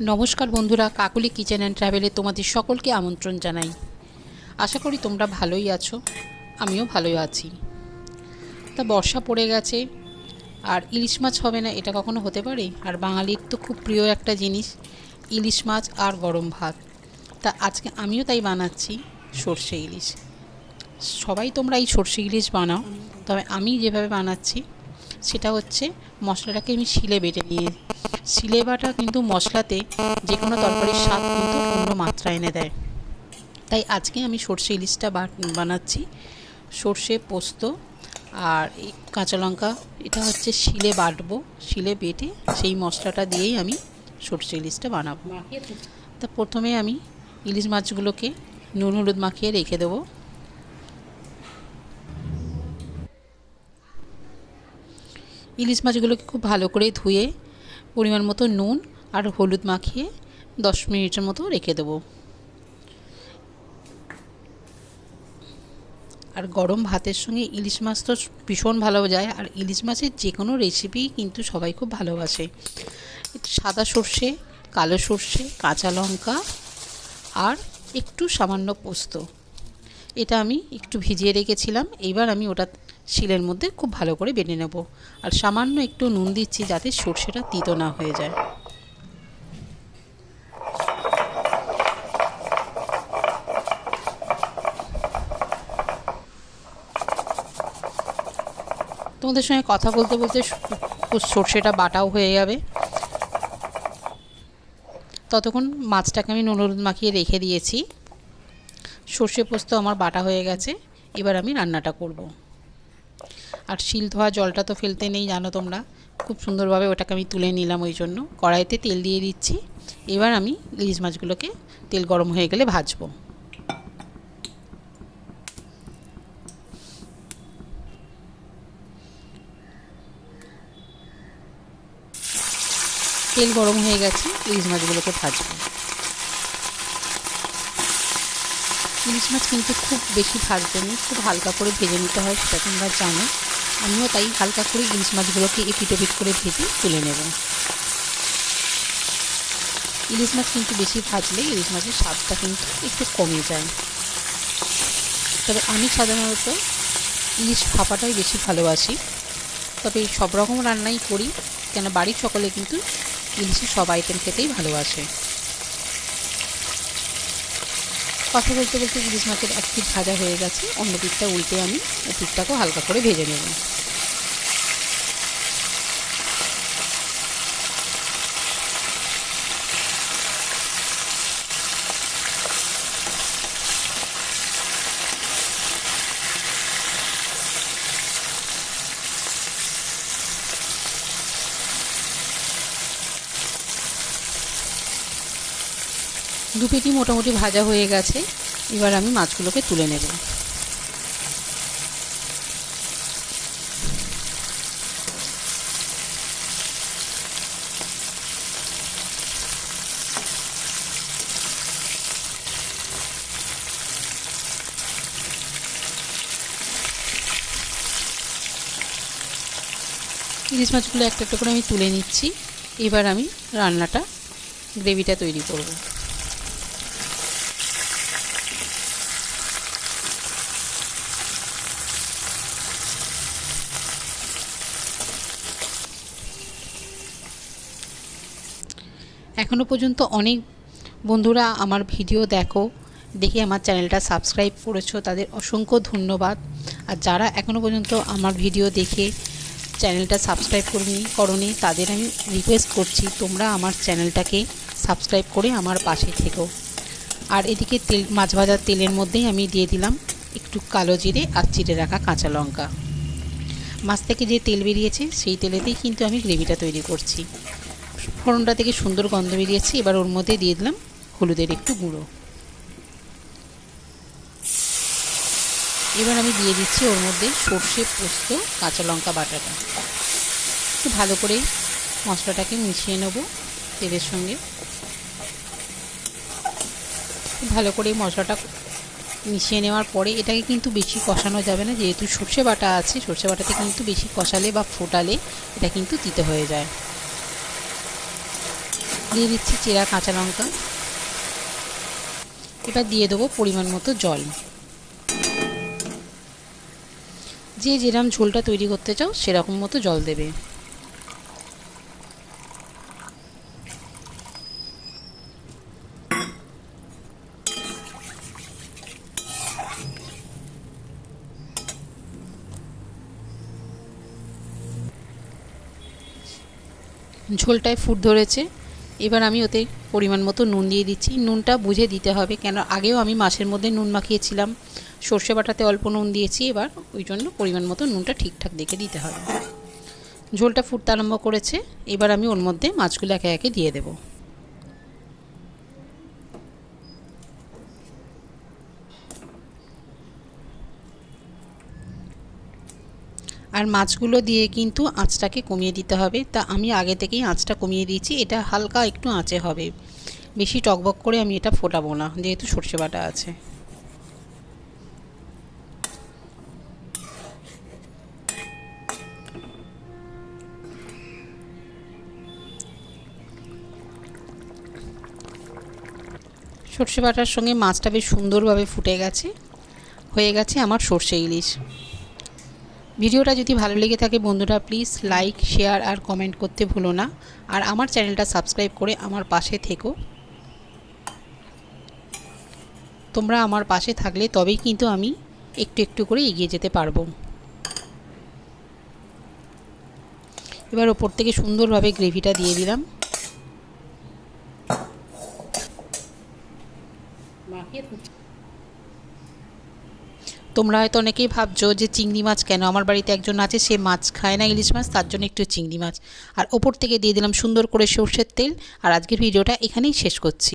নমস্কার বন্ধুরা, Kakuli kitchen and ট্রাভেলে তোমাদের সকলকে আমন্ত্রণ জানাই। আশা করি তোমরা ভালোই আছো, আমিও ভালোই আছি। তা বর্ষা পড়ে গেছে, আর ইলিশ মাছ হবে না এটা কখনো হতে পারে? আর বাঙালির তো খুব প্রিয় একটা জিনিস, ইলিশ মাছ আর গরম ভাত। তা আজকে আমিও তাই বানাচ্ছি সর্ষে ইলিশ। সবাই তোমরা এই সর্ষে ইলিশ বানাও, তবে আমি যেভাবে বানাচ্ছি সেটা হচ্ছে মশলাটাকে আমি শিলে বেটে নিয়ে শিলে বাটা কিন্তু মশলাতে যে কোনো তরকারির স্বাদ কিন্তু অন্য মাত্রা এনে দেয়। তাই আজকে আমি সর্ষে ইলিশটা বানাচ্ছি। সর্ষে পোস্ত আর এই কাঁচা লঙ্কা এটা হচ্ছে শিলে বাটবো শিলে বেটে সেই মশলাটা দিয়েই আমি সর্ষে ইলিশটা বানাবো। তা প্রথমে আমি ইলিশ মাছগুলোকে নুন হলুদ মাখিয়ে রেখে দেবো। ইলিশ মাছগুলোকে খুব ভালো করে ধুয়ে পরিমাণ মতো নুন আর হলুদ মাখিয়ে দশ মিনিটের মতো রেখে দেবো। আর গরম ভাতের সঙ্গে ইলিশ মাছ তো ভীষণ ভালো যায়, আর ইলিশ মাছের যে কোনো রেসিপি কিন্তু সবাই খুব ভালোবাসে। সাদা সর্ষে, কালো সর্ষে, কাঁচা লঙ্কা আর একটু সামান্য পোস্ত। এটা আমি একটু ভিজিয়ে রেখেছিলাম এবার আমি ওটা শিলের মধ্যে খুব ভালো করে বেটে নেব। আর সামান্য একটু নুন দিচ্ছি যাতে সর্ষেটা তিতো না হয়ে যায়। তোমাদের সঙ্গে কথা বলতে বলতে সর্ষেটা বাটাও হয়ে যাবে। ততক্ষণ মাছটাকে আমি নুন হলুদ মাখিয়ে রেখে দিয়েছি। সর্ষে পোস্ত আমার বাটা হয়ে গেছে। এবার আমি রান্নাটা করব। আর শিল ধোয়া জলটা তো ফেলতে নেই, জানো তোমরা? খুব সুন্দরভাবে ওটাকে আমি তুলে নিলাম ওই জন্য। কড়াইতে তেল দিয়ে দিচ্ছি। এবার আমি ইলিশ মাছগুলোকে তেল গরম হয়ে গেলে ভাজবো। তেল গরম হয়ে গেছে, ইলিশ মাছগুলোকে ভাজবো। ইলিশ মাছ কিন্তু খুব বেশি ভাজতে নেই খুব হালকা করে ভেজে নিতে হয়, সেটা তোমরা জানো। আমিও তাই হালকা করে ইলিশ মাছগুলোকে এপিট ওপিট করে ভেজে তুলে নেব। ইলিশ মাছ কিন্তু বেশি ভাজলে ইলিশ মাছের স্বাদটা কিন্তু একটু কমে যায়। তবে আমি সাধারণত ইলিশ ভাপাটাই বেশি ভালোবাসি। তবে সব রকম রান্নাই করি, কেন বাড়ির সকলে কিন্তু ইলিশের সব আইটেম খেতেই ভালোবাসে। কথা বলতে বলতে ইলিশ মাছের এক ভাজা হয়ে গেছে। অন্য পিঠটা উল্টে আমি ও পিঠটাকেও হালকা করে ভেজে নেব। দু পেটি মোটামুটি ভাজা হয়ে গেছে। এবার আমি মাছগুলোকে তুলে নেব। ইলিশ মাছগুলো একটা একটা করে আমি তুলে নিচ্ছি। এবার আমি রান্নাটা গ্রেভিটা তৈরি করব। এখনও পর্যন্ত অনেক বন্ধুরা আমার ভিডিও দেখো, দেখে আমার চ্যানেলটা সাবস্ক্রাইব করেছ, তাদের অসংখ্য ধন্যবাদ। আর যারা এখনও পর্যন্ত আমার ভিডিও দেখে চ্যানেলটা সাবস্ক্রাইব করনি করনি, তাদের আমি রিকোয়েস্ট করছি তোমরা আমার চ্যানেলটাকে সাবস্ক্রাইব করে আমার পাশে থেকো। আর এদিকে তেল, মাছ ভাজার তেলের মধ্যেই আমি দিয়ে দিলাম একটু কালো জিরে আর চিড়ে রাখা কাঁচা লঙ্কা। মাছ থেকে যে তেল বেরিয়েছে, সেই তেলেতেই কিন্তু আমি গ্রেভিটা তৈরি করছি। ফোড়নটা থেকে সুন্দর গন্ধ বেরিয়েছে, এবার ওর মধ্যে দিয়ে দিলাম হলুদের একটু গুঁড়ো। এবার আমি দিয়ে দিচ্ছি ওর মধ্যে সর্ষে, পোস্ত, কাঁচা লঙ্কা বাটাটা। একটু ভালো করে মশলাটাকে মিশিয়ে নেব তেলের সঙ্গে। ভালো করে মশলাটা মিশিয়ে নেওয়ার পরে এটাকে কিন্তু বেশি কষানো যাবে না, যেহেতু সর্ষে বাটা আছে, সর্ষে বাটাতে কিন্তু বেশি কষালে বা ফোটালে এটা কিন্তু তিতে হয়ে যায়। দিয়ে দিচ্ছি চেরা কাঁচা লঙ্কা। এবার দিয়ে দেবো পরিমাণ মতো জল। যে যেরকম ঝোলটা তৈরি করতে চাও, সেরকম মতো জল দেবে। ঝোলটায় ফুট ধরেছে। এবার আমি ওতে পরিমাণ মতো নুন দিয়ে দিচ্ছি। নুনটা বুঝে দিতে হবে কেন, আগেও আমি মাছের মধ্যে নুন মাখিয়েছিলাম। সর্ষে বাটাতে অল্প নুন দিয়েছি, এবার ওই জন্য পরিমাণ মতো নুনটা ঠিকঠাক দেখে দিতে হবে। ঝোলটা ফুটতে আরম্ভ করেছে, এবার আমি ওর মধ্যে মাছগুলো একে একে দিয়ে দেবো। আর মাছগুলো দিয়ে কিন্তু আঁচটাকে কমিয়ে দিতে হবে। তা আমি আগে থেকেই আঁচটা কমিয়ে দিয়েছি, এটা হালকা একটু আঁচে হবে। বেশি টকবক করে আমি এটা ফোটাবো না, যেহেতু সর্ষে বাটা আছে। সর্ষে বাটার সঙ্গে মাছটা বেশ সুন্দরভাবে ফুটে গেছে, হয়ে গেছে আমার সর্ষে ইলিশ। ভিডিওটা যদি ভালো লেগে থাকে বন্ধুরা প্লিজ লাইক শেয়ার আর কমেন্ট করতে ভুলো না। আর আমার চ্যানেলটা সাবস্ক্রাইব করে আমার পাশে থেকো। তোমরা আমার পাশে থাকলে তবেই কিন্তু আমি একটু একটু করে এগিয়ে যেতে পারব। এবার ওপর থেকে সুন্দরভাবে গ্রেভিটা দিয়ে দিলাম। তোমরা হয়তো অনেকেই ভাবছ যে চিংড়ি মাছ কেন? আমার বাড়িতে একজন আছে, সে মাছ খায় না ইলিশ মাছ, তার জন্য একটু চিংড়ি মাছ। আর ওপর থেকে দিয়ে দিলাম সুন্দর করে সর্ষের তেল। আর আজকের ভিডিওটা এখানেই শেষ করছি।